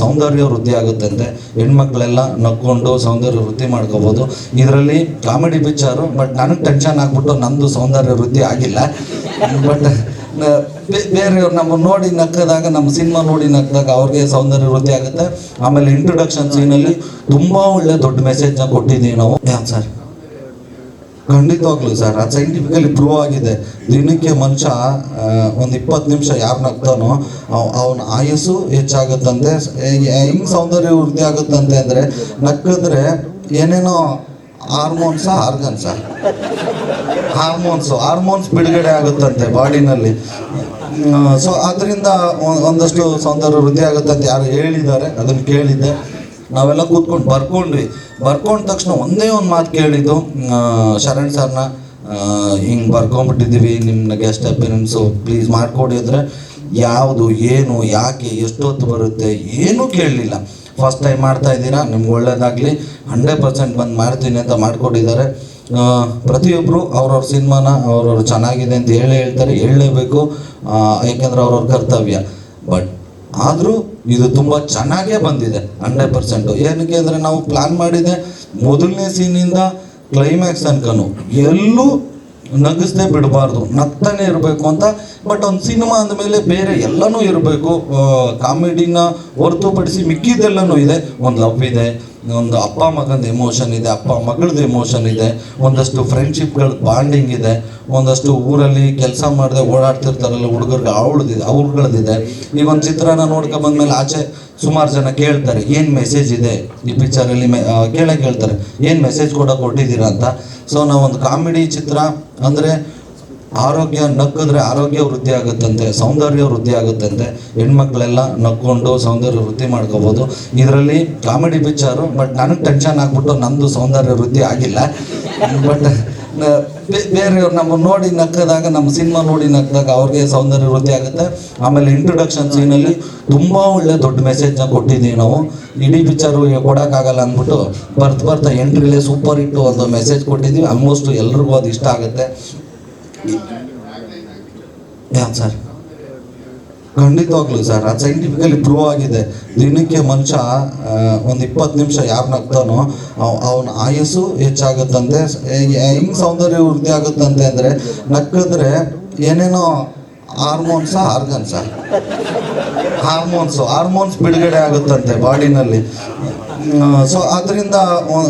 ಸೌಂದರ್ಯ ವೃದ್ಧಿ ಆಗುತ್ತಂತೆ. ಹೆಣ್ಮಕ್ಳೆಲ್ಲ ನಕ್ಕೊಂಡು ಸೌಂದರ್ಯ ವೃದ್ಧಿ ಮಾಡ್ಕೋಬಹುದು ಇದರಲ್ಲಿ ಕಾಮಿಡಿ ಪಿಕ್ಚರು, ಬಟ್ ನನಗೆ ಟೆನ್ಷನ್ ಆಗ್ಬಿಟ್ಟು ನಂದು ಸೌಂದರ್ಯ ವೃದ್ಧಿ ಆಗಿಲ್ಲ. ಬಟ್ ಬೇರೆಯವ್ರು ನಮ್ಮ ನೋಡಿ ನಕ್ಕದಾಗ, ನಮ್ಮ ಸಿನಿಮಾ ನೋಡಿ ನಕ್ಕದಾಗ ಅವ್ರಿಗೆ ಸೌಂದರ್ಯ ವೃದ್ಧಿ ಆಗುತ್ತೆ. ಆಮೇಲೆ ಇಂಟ್ರೊಡಕ್ಷನ್ ಸೀನಲ್ಲಿ ತುಂಬ ಒಳ್ಳೆ ದೊಡ್ಡ ಮೆಸೇಜ್ನ ಕೊಟ್ಟಿದ್ದೀವಿ ನಾವು. ಸರ್? ಖಂಡಿತವಾಗ್ಲೂ ಸರ್, ಅದು ಸೈಂಟಿಫಿಕಲಿ ಪ್ರೂವ್ ಆಗಿದೆ. ದಿನಕ್ಕೆ ಮನುಷ್ಯ ಒಂದು ಇಪ್ಪತ್ತು ನಿಮಿಷ ಯಾರು ನಗ್ತಾನೋ ಅವನ ಆಯಸ್ಸು ಹೆಚ್ಚಾಗುತ್ತಂತೆ. ಹೆಂಗ್ ಸೌಂದರ್ಯ ವೃದ್ಧಿ ಆಗುತ್ತಂತೆ ಅಂದರೆ, ನಕ್ಕಿದ್ರೆ ಏನೇನೋ ಹಾರ್ಮೋನ್ಸ, ಆರ್ಗನ್ಸ ಹಾರ್ಮೋನ್ಸು, ಹಾರ್ಮೋನ್ಸ್ ಬಿಡುಗಡೆ ಆಗುತ್ತಂತೆ ಬಾಡಿನಲ್ಲಿ. ಸೊ, ಅದರಿಂದ ಒಂದಷ್ಟು ಸೌಂದರ್ಯ ವೃದ್ಧಿ ಆಗುತ್ತಂತೆ. ಯಾರು ಹೇಳಿದ್ದಾರೆ, ಅದನ್ನು ಕೇಳಿದ್ದೆ. ನಾವೆಲ್ಲ ಕೂತ್ಕೊಂಡು ಬರ್ಕೊಂಡ್ವಿ. ಬರ್ಕೊಂಡ ತಕ್ಷಣ ಒಂದೇ ಒಂದು ಮಾತು ಕೇಳಿದ್ದು ಶರಣ್ ಸರ್ನ ಹಿಂಗೆ ಬರ್ಕೊಂಬಿಟ್ಟಿದ್ದೀವಿ ನಿಮ್ಮ ಗೆಸ್ಟ್ ಅಪಿಯರೆನ್ಸು ಪ್ಲೀಸ್ ಮಾಡಿಕೊಡಿ ಅಂದರೆ ಯಾವುದು, ಏನು, ಯಾಕೆ, ಎಷ್ಟೊತ್ತು ಬರುತ್ತೆ ಏನೂ ಕೇಳಲಿಲ್ಲ. ಫಸ್ಟ್ ಟೈಮ್ ಮಾಡ್ತಾ ಇದ್ದೀರಾ, ನಿಮ್ಗೆ ಒಳ್ಳೇದಾಗಲಿ. ಹಂಡ್ರೆಡ್ ಪರ್ಸೆಂಟ್ ಬಂದು ಮಾಡ್ತೀನಿ ಅಂತ ಮಾಡಿಕೊಟ್ಟಿದ್ದಾರೆ. ಪ್ರತಿಯೊಬ್ಬರು ಅವ್ರವ್ರ ಸಿನಿಮಾನ, ಅವ್ರವ್ರು ಚೆನ್ನಾಗಿದೆ ಅಂತ ಹೇಳೇ ಹೇಳ್ತಾರೆ, ಹೇಳಲೇಬೇಕು. ಯಾಕೆಂದ್ರೆ ಅವ್ರವ್ರ ಕರ್ತವ್ಯ. ಬಟ್ ಆದರೂ ಇದು ತುಂಬ ಚೆನ್ನಾಗೇ ಬಂದಿದೆ, ಹಂಡ್ರೆಡ್ ಪರ್ಸೆಂಟು. ಏನಕ್ಕೆ ಅಂದರೆ ನಾವು ಪ್ಲ್ಯಾನ್ ಮಾಡಿದೆ ಮೊದಲನೇ ಸೀನಿಂದ ಕ್ಲೈಮ್ಯಾಕ್ಸ್ ತನಕನು. ಎಲ್ಲೂ ನಗಿಸ್ದೇ ಬಿಡಬಾರ್ದು, ನಗ್ತಾನೆ ಇರಬೇಕು ಅಂತ. ಬಟ್ ಒಂದು ಸಿನಿಮಾ ಅಂದಮೇಲೆ ಬೇರೆ ಎಲ್ಲನೂ ಇರಬೇಕು. ಕಾಮಿಡಿನ ಹೊರತುಪಡಿಸಿ ಮಿಕ್ಕಿದ್ದೆಲ್ಲನೂ ಇದೆ. ಒಂದು ಲವ್ ಇದೆ ಒಂದು ಅಪ್ಪ ಮಗನ ಎಮೋಷನ್ ಇದೆ, ಅಪ್ಪ ಮಗಳದ್ದು ಎಮೋಷನ್ ಇದೆ, ಒಂದಷ್ಟು ಫ್ರೆಂಡ್ಶಿಪ್ಗಳ ಬಾಂಡಿಂಗ್ ಇದೆ, ಒಂದಷ್ಟು ಊರಲ್ಲಿ ಕೆಲಸ ಮಾಡದೆ ಓಡಾಡ್ತಿರ್ತಾರಲ್ಲ ಹುಡುಗರಿಗೆ ಅವಳದಿದೆ ಅವ್ರಗಳದಿದೆ ಈಗ ಒಂದು ಚಿತ್ರನ ನೋಡ್ಕೊ ಬಂದ್ಮೇಲೆ ಆಚೆ ಸುಮಾರು ಜನ ಕೇಳ್ತಾರೆ, ಏನು ಮೆಸೇಜ್ ಇದೆ? ಈ ಪಿಕ್ಚರಲ್ಲಿ ಮೆ ಕೇಳೇ ಕೇಳ್ತಾರೆ, ಏನು ಮೆಸೇಜ್ ಕೂಡ ಕೊಟ್ಟಿದ್ದೀರಾ ಅಂತ. ಸೊ ನಾವೊಂದು ಕಾಮಿಡಿ ಚಿತ್ರ ಅಂದರೆ ಆರೋಗ್ಯ ನಕ್ಕಿದ್ರೆ ಆರೋಗ್ಯ ವೃದ್ಧಿ ಆಗುತ್ತಂತೆ, ಸೌಂದರ್ಯ ವೃದ್ಧಿ ಆಗುತ್ತಂತೆ. ಹೆಣ್ಮಕ್ಳೆಲ್ಲ ನಕ್ಕೊಂಡು ಸೌಂದರ್ಯ ವೃದ್ಧಿ ಮಾಡ್ಕೋಬೋದು. ಇದರಲ್ಲಿ ಕಾಮಿಡಿ ಪಿಕ್ಚರು, ಬಟ್ ನನಗೆ ಟೆನ್ಷನ್ ಆಗ್ಬಿಟ್ಟು ನಂದು ಸೌಂದರ್ಯ ವೃದ್ಧಿ ಆಗಿಲ್ಲ. ಬಟ್ ಬೇರೆಯವ್ರು ನಮ್ಮ ನೋಡಿ ನಕ್ಕದಾಗ, ನಮ್ಮ ಸಿನಿಮಾ ನೋಡಿ ನಕ್ಕದಾಗ ಅವ್ರಿಗೆ ಸೌಂದರ್ಯ ವೃದ್ಧಿ ಆಗುತ್ತೆ. ಆಮೇಲೆ ಇಂಟ್ರೊಡಕ್ಷನ್ ಸೀನಲ್ಲಿ ತುಂಬ ಒಳ್ಳೆ ದೊಡ್ಡ ಮೆಸೇಜ್ನ ಕೊಟ್ಟಿದ್ದೀವಿ ನಾವು. ಇಡೀ ಪಿಕ್ಚರು ಕೊಡೋಕ್ಕಾಗಲ್ಲ ಅಂದ್ಬಿಟ್ಟು ಬರ್ತಾ ಬರ್ತಾ ಎಂಟ್ರಿಲೇ ಸೂಪರ್ ಇಟ್ಟು ಒಂದು ಮೆಸೇಜ್ ಕೊಟ್ಟಿದ್ದೀವಿ. ಆಲ್ಮೋಸ್ಟ್ ಎಲ್ರಿಗೂ ಅದು ಇಷ್ಟ ಆಗುತ್ತೆ. ಯಾಕೆ ಸರ್? ಖಂಡಿತವಾಗ್ಲೂ ಸರ್, ಅದು ಸೈಂಟಿಫಿಕಲಿ ಪ್ರೂವ್ ಆಗಿದೆ. ದಿನಕ್ಕೆ ಮನುಷ್ಯ ಒಂದು ಇಪ್ಪತ್ತು ನಿಮಿಷ ಯಾರು ನಗ್ತಾನೋ ಅವನ ಆಯಸ್ಸು ಹೆಚ್ಚಾಗುತ್ತಂತೆ. ಹೆಂಗ್ ಸೌಂದರ್ಯ ವೃದ್ಧಿ ಆಗುತ್ತಂತೆ ಅಂದರೆ, ನಕ್ಕಿದ್ರೆ ಏನೇನೋ ಹಾರ್ಮೋನ್ಸ ಆರ್ಗನ್ಸ ಹಾರ್ಮೋನ್ಸು, ಹಾರ್ಮೋನ್ಸ್ ಬಿಡುಗಡೆ ಆಗುತ್ತಂತೆ ಬಾಡಿನಲ್ಲಿ. ಸೊ ಅದರಿಂದ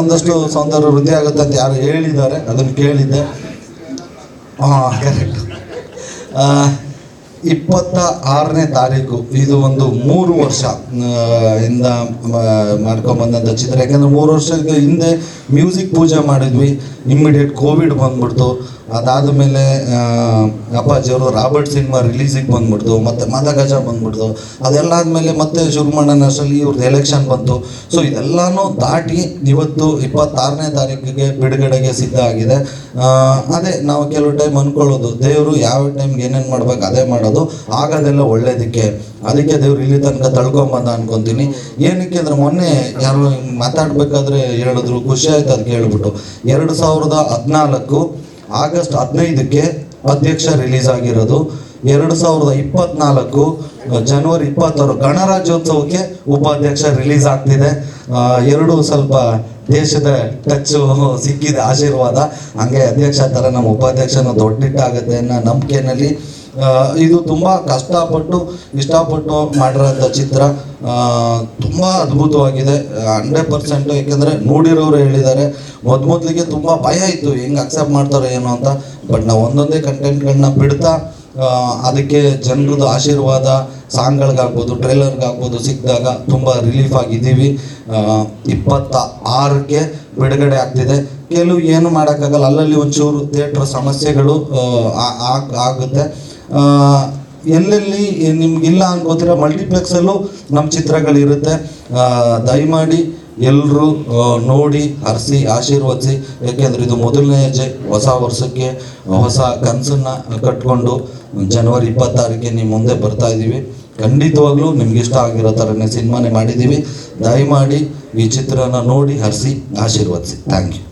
ಒಂದಷ್ಟು ಸೌಂದರ್ಯ ವೃದ್ಧಿ ಆಗುತ್ತಂತೆ. ಯಾರು ಹೇಳಿದ್ದಾರೆ, ಅದನ್ನು ಕೇಳಿದ್ದೆ. ಹಾಂ ಕರೆಕ್ಟ್ ಇಪ್ಪತ್ತ ಆರನೇ ತಾರೀಕು, ಇದು ಒಂದು ಮೂರು ವರ್ಷ ಇಂದ ಮಾಡ್ಕೊಂಬಂದಂಥ ಚಿತ್ರ. ಯಾಕಂದರೆ ಮೂರು ವರ್ಷದ ಹಿಂದೆ ಮ್ಯೂಸಿಕ್ ಪೂಜೆ ಮಾಡಿದ್ವಿ. ಇಮ್ಮಿಡಿಯೇಟ್ ಕೋವಿಡ್ ಬಂದ್ಬಿಡ್ತು. ಅದಾದ ಮೇಲೆ ಅಪ್ಪಾಜಿಯವರು ರಾಬರ್ಟ್ ಸಿನಿಮಾ ರಿಲೀಸಿಗೆ ಬಂದ್ಬಿಡ್ತು, ಮತ್ತು ಮದಗಜ ಬಂದ್ಬಿಡ್ತು ಅದೆಲ್ಲ ಆದಮೇಲೆ ಮತ್ತೆ ಶುರು ಮಾಡೋಣ ಅಷ್ಟರಲ್ಲಿ ಇವ್ರದ್ದು ಎಲೆಕ್ಷನ್ ಬಂತು. ಸೊ ಇದೆಲ್ಲನೂ ದಾಟಿ ಇವತ್ತು ಇಪ್ಪತ್ತಾರನೇ ತಾರೀಕಿಗೆ ಬಿಡುಗಡೆಗೆ ಸಿದ್ಧ ಆಗಿದೆ. ಅದೇ ನಾವು ಕೆಲವು ಟೈಮ್ ಅಂದ್ಕೊಳ್ಳೋದು ದೇವರು ಯಾವ ಟೈಮ್ಗೆ ಏನೇನು ಮಾಡ್ಬೇಕು ಅದೇ ಮಾಡೋದು, ಆಗೋದೆಲ್ಲ ಒಳ್ಳೇದಕ್ಕೆ. ಅದಕ್ಕೆ ದೇವ್ರು ಇಲ್ಲಿ ತನಕ ತಳ್ಕೊಂಬಂದ ಅನ್ಕೊಂತೀನಿ. ಏನಕ್ಕೆ ಅಂದ್ರೆ ಮೊನ್ನೆ ಯಾರು ಮಾತಾಡ್ಬೇಕಾದ್ರೆ ಹೇಳಿದ್ರು, ಖುಷಿ ಆಯ್ತು ಅದಕ್ಕೆ ಹೇಳ್ಬಿಟ್ಟು ಎರಡು ಸಾವಿರದ ಹದಿನಾಲ್ಕು ಆಗಸ್ಟ್ ಹದಿನೈದಕ್ಕೆ ಅಧ್ಯಕ್ಷ ರಿಲೀಸ್ ಆಗಿರೋದು. ಎರಡು ಸಾವಿರದ ಇಪ್ಪತ್ನಾಲ್ಕು ಜನವರಿ ಇಪ್ಪತ್ತಾರು ಗಣರಾಜ್ಯೋತ್ಸವಕ್ಕೆ ಉಪಾಧ್ಯಕ್ಷ ರಿಲೀಸ್ ಆಗ್ತಿದೆ. ಎರಡು ಸ್ವಲ್ಪ ದೇಶದ ಟಚ್ಚು ಸಿಕ್ಕಿದೆ, ಆಶೀರ್ವಾದ. ಹಂಗೆ ಅಧ್ಯಕ್ಷ ಥರ ನಮ್ಮ ಉಪಾಧ್ಯಕ್ಷನ ದೊಡ್ಡಿಟ್ಟಾಗುತ್ತೆ ಅನ್ನೋ ನಂಬಿಕೆನಲ್ಲಿ ಇದು ತುಂಬ ಕಷ್ಟಪಟ್ಟು, ಇಷ್ಟಪಟ್ಟು ಮಾಡಿರೋಂಥ ಚಿತ್ರ. ತುಂಬ ಅದ್ಭುತವಾಗಿದೆ. ಹಂಡ್ರೆಡ್ ಪರ್ಸೆಂಟ್ ಏಕೆಂದರೆ ನೋಡಿರೋರು ಹೇಳಿದ್ದಾರೆ. ಮೊದ್ ಮೊದಲಿಗೆ ತುಂಬ ಭಯ ಇತ್ತು, ಹೆಂಗೆ ಅಕ್ಸೆಪ್ಟ್ ಮಾಡ್ತಾರೋ ಏನೋ ಅಂತ. ಬಟ್ ನಾವು ಒಂದೊಂದೇ ಕಂಟೆಂಟ್ಗಳನ್ನ ಬಿಡ್ತಾ ಅದಕ್ಕೆ ಜನರದ್ದು ಆಶೀರ್ವಾದ, ಸಾಂಗ್ಗಳಿಗಾಗ್ಬೋದು, ಟ್ರೈಲರ್ಗಾಗ್ಬೋದು ಸಿಕ್ಕಿದಾಗ ತುಂಬ ರಿಲೀಫ್ ಆಗಿದ್ದೀವಿ. ಇಪ್ಪತ್ತ ಆರಕ್ಕೆ ಬಿಡುಗಡೆ ಆಗ್ತಿದೆ. ಕೆಲವು ಏನು ಮಾಡೋಕ್ಕಾಗಲ್ಲ, ಅಲ್ಲಲ್ಲಿ ಒಂಚೂರು ಥಿಯೇಟ್ರ್ ಸಮಸ್ಯೆಗಳು ಆಗುತ್ತೆ. ಎಲ್ಲೆಲ್ಲಿ ನಿಮ್ಗಿಲ್ಲ ಅನ್ಕೋತೀರ ಮಲ್ಟಿಪ್ಲೆಕ್ಸಲ್ಲೂ ನಮ್ಮ ಚಿತ್ರಗಳಿರುತ್ತೆ. ದಯಮಾಡಿ ಎಲ್ಲರೂ ನೋಡಿ, ಹರಿಸಿ, ಆಶೀರ್ವದಿಸಿ. ಯಾಕೆಂದ್ರೆ ಇದು ಮೊದಲನೇ ಹೆಜ್ಜೆ. ಹೊಸ ವರ್ಷಕ್ಕೆ ಹೊಸ ಕನಸನ್ನ ಕಟ್ಕೊಂಡು ಜನವರಿ ಇಪ್ಪತ್ತಾರಕ್ಕೆ ನಿಮ್ಮ ಮುಂದೆ ಬರ್ತಾ ಇದ್ದೀವಿ. ಖಂಡಿತವಾಗ್ಲೂ ನಿಮ್ಗೆ ಇಷ್ಟ ಆಗಿರೋ ಥರನೇ ಸಿನಿಮಾನೇ ಮಾಡಿದ್ದೀವಿ. ದಯಮಾಡಿ ಈ ಚಿತ್ರನ ನೋಡಿ, ಹರಿಸಿ, ಆಶೀರ್ವದಿಸಿ. Thank you.